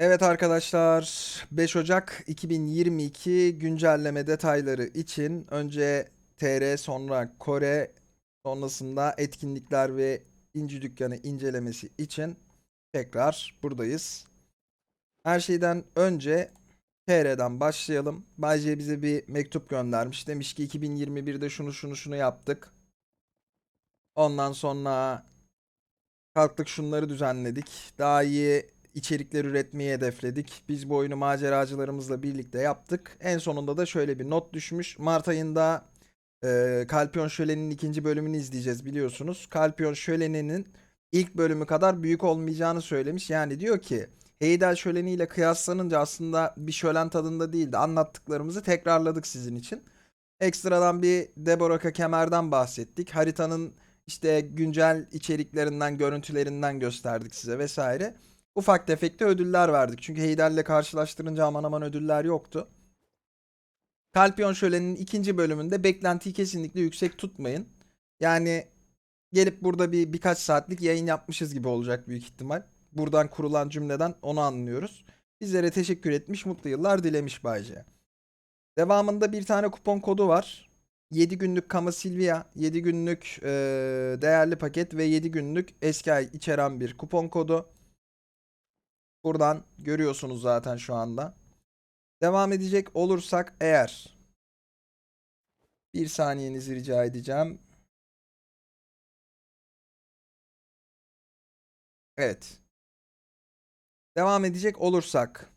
Evet arkadaşlar 5 Ocak 2022 güncelleme detayları için önce TR sonra Kore sonrasında etkinlikler ve inci dükkanı incelemesi için tekrar buradayız. Her şeyden önce TR'den başlayalım. Bayce bize bir mektup göndermiş. Demiş ki 2021'de şunu şunu şunu yaptık. Ondan sonra kalktık şunları düzenledik. Daha iyi içerikler üretmeyi hedefledik. Biz bu oyunu maceracılarımızla birlikte yaptık. En sonunda da şöyle bir not düşmüş. Mart ayında e, Kalpion Şölen'in ikinci bölümünü izleyeceğiz biliyorsunuz. Kalpion Şölen'in ilk bölümü kadar büyük olmayacağını söylemiş. Yani diyor ki Heydel Şöleni ile kıyaslanınca aslında bir şölen tadında değildi. Anlattıklarımızı tekrarladık sizin için. Ekstradan bir Deboraka kemerden bahsettik. Haritanın işte güncel içeriklerinden, görüntülerinden gösterdik size vesaire. Ufak tefek de ödüller verdik. Çünkü Heyder'le karşılaştırınca aman aman ödüller yoktu. Kalpion Şölen'in ikinci bölümünde beklentiyi kesinlikle yüksek tutmayın. Yani gelip burada bir birkaç saatlik yayın yapmışız gibi olacak büyük ihtimal. Buradan kurulan cümleden onu anlıyoruz. Bizlere teşekkür etmiş, mutlu yıllar dilemiş Bayce. Devamında bir tane kupon kodu var. 7 günlük Kama Silvia, 7 günlük e, değerli paket ve 7 günlük eski ay içeren bir kupon kodu. Buradan görüyorsunuz zaten şu anda. Devam edecek olursak eğer bir saniyenizi rica edeceğim. Evet. Devam edecek olursak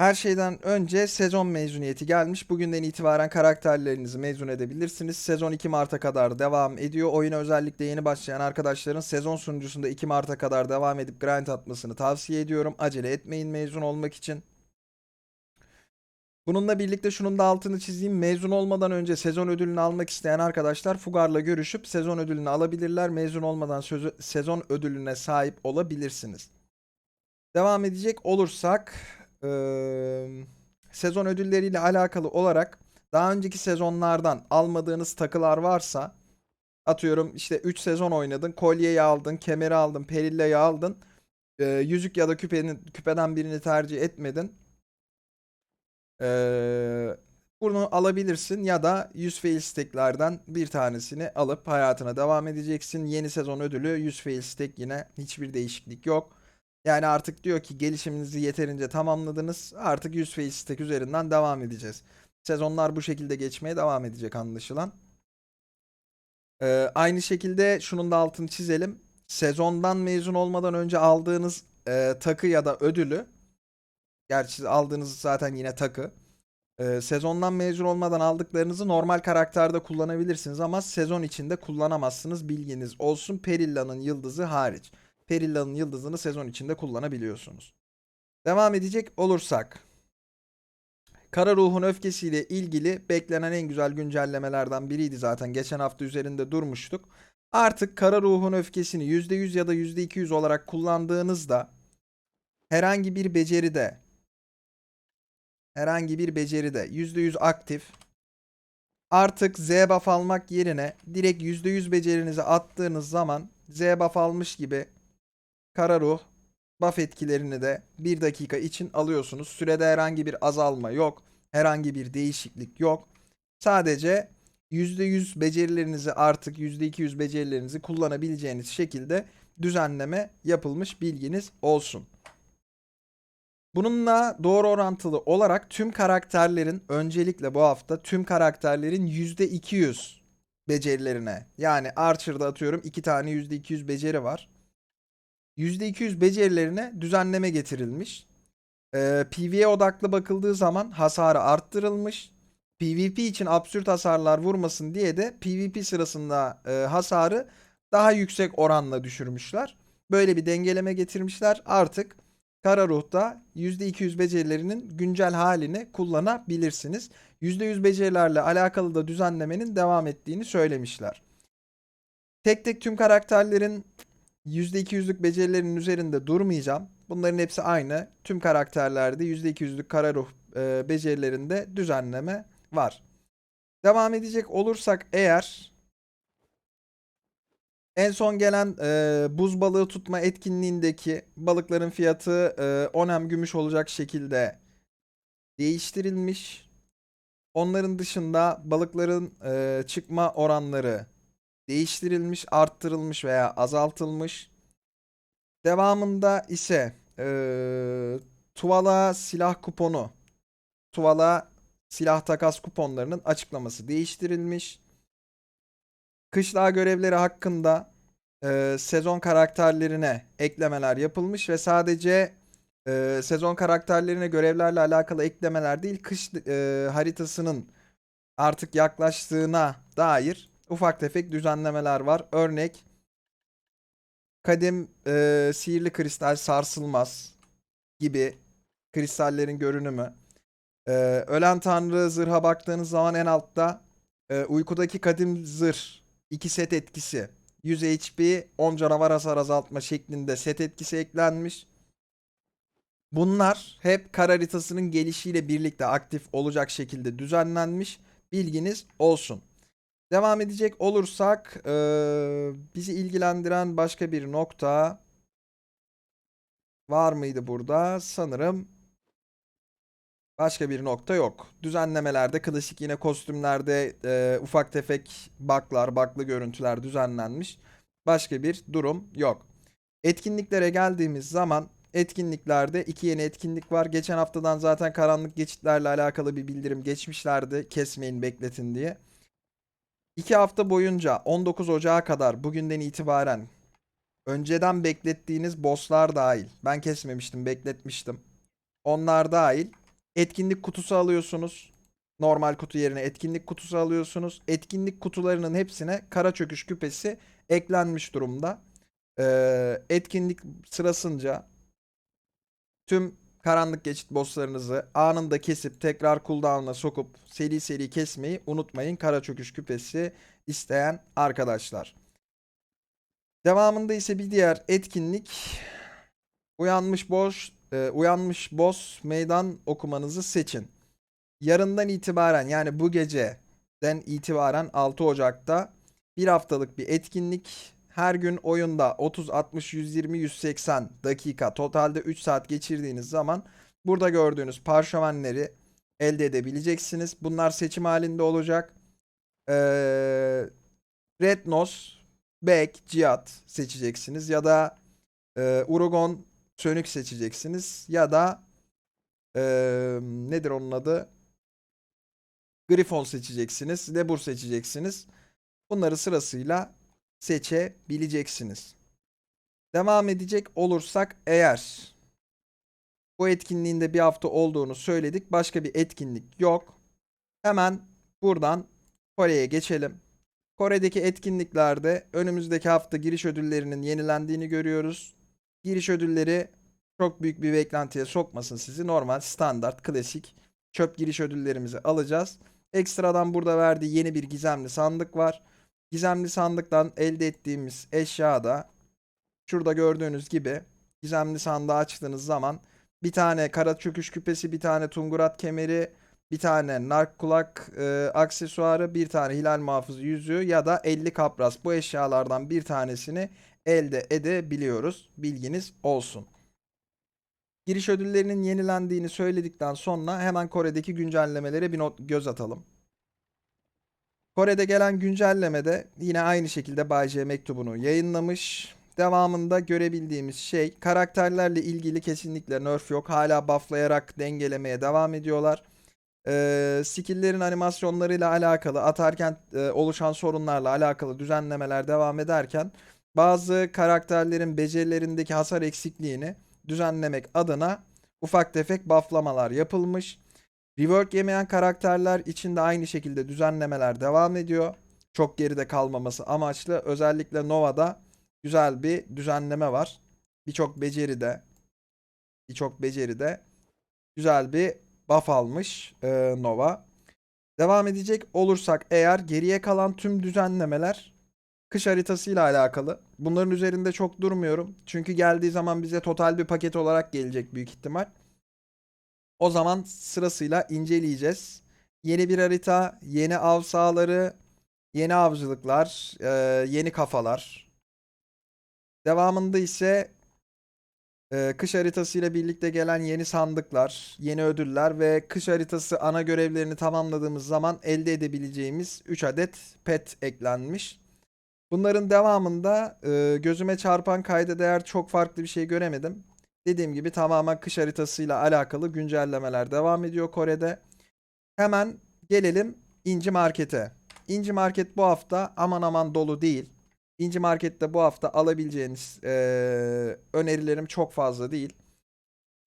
her şeyden önce sezon mezuniyeti gelmiş. Bugünden itibaren karakterlerinizi mezun edebilirsiniz. Sezon 2 Mart'a kadar devam ediyor. Oyuna özellikle yeni başlayan arkadaşların sezon sunucusunda 2 Mart'a kadar devam edip grind atmasını tavsiye ediyorum. Acele etmeyin mezun olmak için. Bununla birlikte şunun da altını çizeyim. Mezun olmadan önce sezon ödülünü almak isteyen arkadaşlar Fugar'la görüşüp sezon ödülünü alabilirler. Mezun olmadan sezon ödülüne sahip olabilirsiniz. Devam edecek olursak eee, sezon ödülleriyle alakalı olarak daha önceki sezonlardan almadığınız takılar varsa atıyorum işte 3 sezon oynadın, kolyeyi aldın, kemeri aldın, perilleyi aldın, eee, yüzük ya da küpenin, küpeden birini tercih etmedin. Eee, bunu alabilirsin ya da 100 fail stack'lerden bir tanesini alıp hayatına devam edeceksin. Yeni sezon ödülü 100 fail stack yine hiçbir değişiklik yok. Yani artık diyor ki gelişiminizi yeterince tamamladınız. Artık 100 fail stack üzerinden devam edeceğiz. Sezonlar bu şekilde geçmeye devam edecek anlaşılan. Ee, aynı şekilde şunun da altını çizelim. Sezondan mezun olmadan önce aldığınız e, takı ya da ödülü Gerçi aldığınız zaten yine takı. Ee, sezondan mezun olmadan aldıklarınızı normal karakterde kullanabilirsiniz ama sezon içinde kullanamazsınız. Bilginiz olsun. Perilla'nın yıldızı hariç. Perilla'nın yıldızını sezon içinde kullanabiliyorsunuz. Devam edecek olursak. Kara Ruhun öfkesiyle ilgili beklenen en güzel güncellemelerden biriydi zaten. Geçen hafta üzerinde durmuştuk. Artık Kara Ruhun öfkesini %100 ya da %200 olarak kullandığınızda herhangi bir beceride herhangi bir beceride %100 aktif. Artık Z buff almak yerine direkt %100 becerinizi attığınız zaman Z buff almış gibi kara ruh buff etkilerini de 1 dakika için alıyorsunuz. Sürede herhangi bir azalma yok. Herhangi bir değişiklik yok. Sadece %100 becerilerinizi artık %200 becerilerinizi kullanabileceğiniz şekilde düzenleme yapılmış bilginiz olsun. Bununla doğru orantılı olarak tüm karakterlerin öncelikle bu hafta tüm karakterlerin %200 becerilerine yani Archer'da atıyorum 2 tane %200 beceri var. %200 becerilerine düzenleme getirilmiş. Ee, PvE odaklı bakıldığı zaman hasarı arttırılmış. PvP için absürt hasarlar vurmasın diye de PvP sırasında e, hasarı daha yüksek oranla düşürmüşler. Böyle bir dengeleme getirmişler. Artık Kara Ruh'ta %200 becerilerinin güncel halini kullanabilirsiniz. %100 becerilerle alakalı da düzenlemenin devam ettiğini söylemişler. Tek tek tüm karakterlerin %200'lük becerilerinin üzerinde durmayacağım. Bunların hepsi aynı. Tüm karakterlerde %200'lük kara ruh e, becerilerinde düzenleme var. Devam edecek olursak eğer En son gelen e, buz balığı tutma etkinliğindeki balıkların fiyatı e, 10 hem gümüş olacak şekilde değiştirilmiş. Onların dışında balıkların e, çıkma oranları değiştirilmiş, arttırılmış veya azaltılmış. Devamında ise e, Tuvala silah kuponu, Tuvala silah takas kuponlarının açıklaması değiştirilmiş. Kışla görevleri hakkında e, sezon karakterlerine eklemeler yapılmış ve sadece e, sezon karakterlerine görevlerle alakalı eklemeler değil, kış e, haritasının artık yaklaştığına dair ufak tefek düzenlemeler var. Örnek kadim e, sihirli kristal sarsılmaz gibi kristallerin görünümü. E, ölen tanrı zırha baktığınız zaman en altta e, uykudaki kadim zırh 2 set etkisi 100 HP 10 canavar hasar azaltma şeklinde set etkisi eklenmiş. Bunlar hep kar haritasının gelişiyle birlikte aktif olacak şekilde düzenlenmiş. Bilginiz olsun. Devam edecek olursak eee, bizi ilgilendiren başka bir nokta var mıydı burada? Sanırım başka bir nokta yok. Düzenlemelerde klasik yine kostümlerde eee, ufak tefek bug'lar, bug'lı görüntüler düzenlenmiş. Başka bir durum yok. Etkinliklere geldiğimiz zaman etkinliklerde iki yeni etkinlik var. Geçen haftadan zaten karanlık geçitlerle alakalı bir bildirim geçmişlerdi. Kesmeyin bekletin diye. İki hafta boyunca 19 Ocağı kadar bugünden itibaren önceden beklettiğiniz bosslar dahil. Ben kesmemiştim, bekletmiştim. Onlar dahil. Etkinlik kutusu alıyorsunuz. Normal kutu yerine etkinlik kutusu alıyorsunuz. Etkinlik kutularının hepsine kara çöküş küpesi eklenmiş durumda. Ee, etkinlik sırasınca tüm karanlık geçit bosslarınızı anında kesip tekrar cooldown'a sokup seri seri kesmeyi unutmayın. Kara çöküş küpesi isteyen arkadaşlar. Devamında ise bir diğer etkinlik uyanmış boş e, uyanmış boss meydan okumanızı seçin. Yarından itibaren yani bu geceden itibaren 6 Ocak'ta bir haftalık bir etkinlik. Her gün oyunda 30, 60, 120, 180 dakika totalde 3 saat geçirdiğiniz zaman burada gördüğünüz parşömenleri elde edebileceksiniz. Bunlar seçim halinde olacak. Ee, Red Nose, Beck, Cihat seçeceksiniz ya da e, Urugon, Sönük seçeceksiniz ya da e, nedir onun adı? Griffon seçeceksiniz, Lebur seçeceksiniz. Bunları sırasıyla seçebileceksiniz. Devam edecek olursak eğer bu etkinliğinde bir hafta olduğunu söyledik. Başka bir etkinlik yok. Hemen buradan Kore'ye geçelim. Kore'deki etkinliklerde önümüzdeki hafta giriş ödüllerinin yenilendiğini görüyoruz. Giriş ödülleri çok büyük bir beklentiye sokmasın sizi. Normal, standart, klasik çöp giriş ödüllerimizi alacağız. Ekstradan burada verdiği yeni bir gizemli sandık var. Gizemli sandıktan elde ettiğimiz eşya da şurada gördüğünüz gibi gizemli sandığı açtığınız zaman bir tane kara çöküş küpesi, bir tane tungurat kemeri, bir tane nark kulak e, aksesuarı, bir tane hilal muhafızı yüzüğü ya da 50 kapras bu eşyalardan bir tanesini elde edebiliyoruz. Bilginiz olsun. Giriş ödüllerinin yenilendiğini söyledikten sonra hemen Kore'deki güncellemelere bir not göz atalım. Kore'de gelen güncellemede yine aynı şekilde Bay J mektubunu yayınlamış. Devamında görebildiğimiz şey karakterlerle ilgili kesinlikle nerf yok. Hala bufflayarak dengelemeye devam ediyorlar. Ee, skill'lerin animasyonlarıyla alakalı atarken e, oluşan sorunlarla alakalı düzenlemeler devam ederken bazı karakterlerin becerilerindeki hasar eksikliğini düzenlemek adına ufak tefek bufflamalar yapılmış. Rework yemeyen karakterler için de aynı şekilde düzenlemeler devam ediyor. Çok geride kalmaması amaçlı. Özellikle Nova'da güzel bir düzenleme var. Birçok beceride birçok beceride güzel bir buff almış e, Nova. Devam edecek olursak eğer geriye kalan tüm düzenlemeler kış haritasıyla alakalı. Bunların üzerinde çok durmuyorum. Çünkü geldiği zaman bize total bir paket olarak gelecek büyük ihtimal. O zaman sırasıyla inceleyeceğiz. Yeni bir harita, yeni av sahaları, yeni avcılıklar, e, yeni kafalar. Devamında ise e, kış haritası ile birlikte gelen yeni sandıklar, yeni ödüller ve kış haritası ana görevlerini tamamladığımız zaman elde edebileceğimiz 3 adet pet eklenmiş. Bunların devamında e, gözüme çarpan kayda değer çok farklı bir şey göremedim. Dediğim gibi tamamen kış haritasıyla alakalı güncellemeler devam ediyor Kore'de. Hemen gelelim İnci Market'e. İnci Market bu hafta aman aman dolu değil. İnci Market'te bu hafta alabileceğiniz eee, önerilerim çok fazla değil.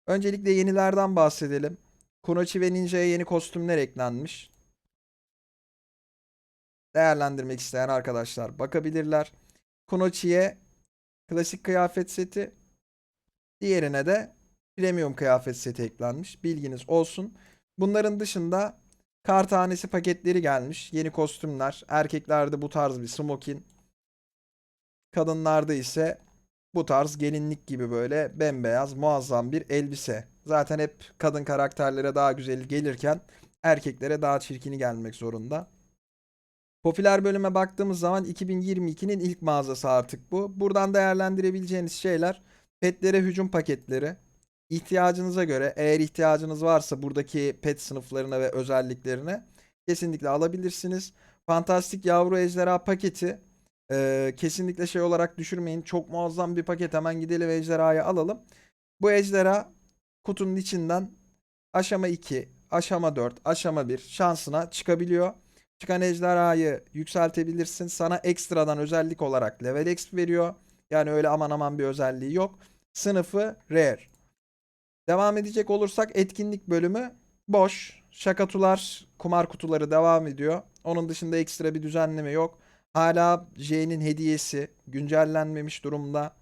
Öncelikle yenilerden bahsedelim. Kunoichi ve Ninja'ya yeni kostümler eklenmiş. Değerlendirmek isteyen arkadaşlar bakabilirler. Kunoichi'ye klasik kıyafet seti, diğerine de premium kıyafet seti eklenmiş. Bilginiz olsun. Bunların dışında kar tanesi paketleri gelmiş. Yeni kostümler. Erkeklerde bu tarz bir smokin. Kadınlarda ise bu tarz gelinlik gibi böyle bembeyaz muazzam bir elbise. Zaten hep kadın karakterlere daha güzel gelirken erkeklere daha çirkini gelmek zorunda. Popüler bölüme baktığımız zaman 2022'nin ilk mağazası artık bu. Buradan değerlendirebileceğiniz şeyler petlere hücum paketleri. İhtiyacınıza göre eğer ihtiyacınız varsa buradaki pet sınıflarına ve özelliklerine kesinlikle alabilirsiniz. Fantastik yavru ejderha paketi ee, kesinlikle şey olarak düşürmeyin. Çok muazzam bir paket hemen gidelim ejderhayı alalım. Bu ejderha kutunun içinden aşama 2, aşama 4, aşama 1 şansına çıkabiliyor. Çıkan ejderhayı yükseltebilirsin. Sana ekstradan özellik olarak level exp veriyor. Yani öyle aman aman bir özelliği yok. Sınıfı rare. Devam edecek olursak etkinlik bölümü boş. Şakatular, kumar kutuları devam ediyor. Onun dışında ekstra bir düzenleme yok. Hala J'nin hediyesi güncellenmemiş durumda.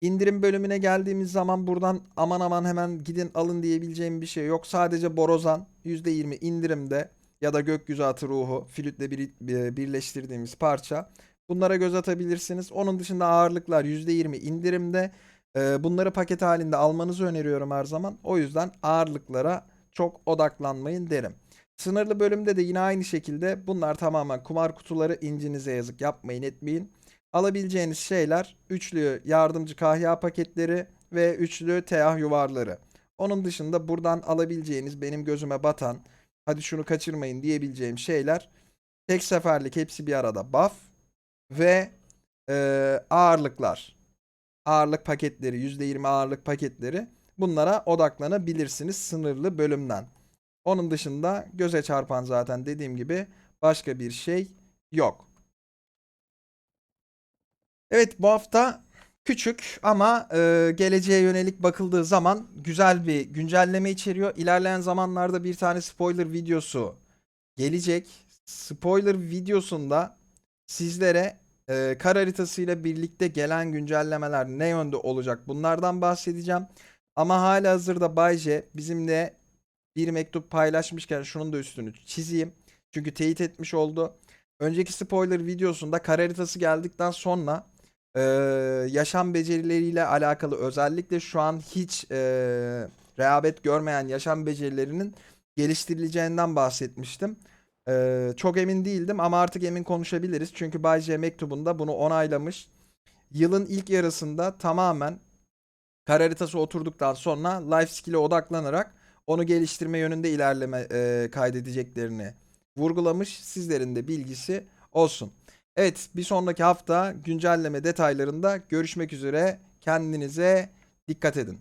İndirim bölümüne geldiğimiz zaman buradan aman aman hemen gidin alın diyebileceğim bir şey yok. Sadece Borozan %20 indirimde ya da gökyüzü atı ruhu flütle bir, bir- birleştirdiğimiz parça. Bunlara göz atabilirsiniz. Onun dışında ağırlıklar %20 indirimde. Ee, bunları paket halinde almanızı öneriyorum her zaman. O yüzden ağırlıklara çok odaklanmayın derim. Sınırlı bölümde de yine aynı şekilde bunlar tamamen kumar kutuları incinize yazık yapmayın etmeyin. Alabileceğiniz şeyler üçlü yardımcı kahya paketleri ve üçlü teah yuvarları. Onun dışında buradan alabileceğiniz benim gözüme batan hadi şunu kaçırmayın diyebileceğim şeyler tek seferlik hepsi bir arada buff ve eee, ağırlıklar. Ağırlık paketleri %20 ağırlık paketleri bunlara odaklanabilirsiniz sınırlı bölümden. Onun dışında göze çarpan zaten dediğim gibi başka bir şey yok. Evet bu hafta küçük ama e, geleceğe yönelik bakıldığı zaman güzel bir güncelleme içeriyor. İlerleyen zamanlarda bir tane spoiler videosu gelecek. Spoiler videosunda sizlere e, kar haritasıyla birlikte gelen güncellemeler ne yönde olacak bunlardan bahsedeceğim. Ama hala hazırda Bayce bizimle bir mektup paylaşmışken şunun da üstünü çizeyim. Çünkü teyit etmiş oldu. Önceki spoiler videosunda kar haritası geldikten sonra eee, yaşam becerileriyle alakalı özellikle şu an hiç eee rehavet görmeyen yaşam becerilerinin geliştirileceğinden bahsetmiştim. Eee, çok emin değildim ama artık emin konuşabiliriz. Çünkü Bay J mektubunda bunu onaylamış. Yılın ilk yarısında tamamen kar haritası oturduktan sonra life skill'e odaklanarak onu geliştirme yönünde ilerleme e, kaydedeceklerini vurgulamış. Sizlerin de bilgisi olsun. Evet bir sonraki hafta güncelleme detaylarında görüşmek üzere. Kendinize dikkat edin.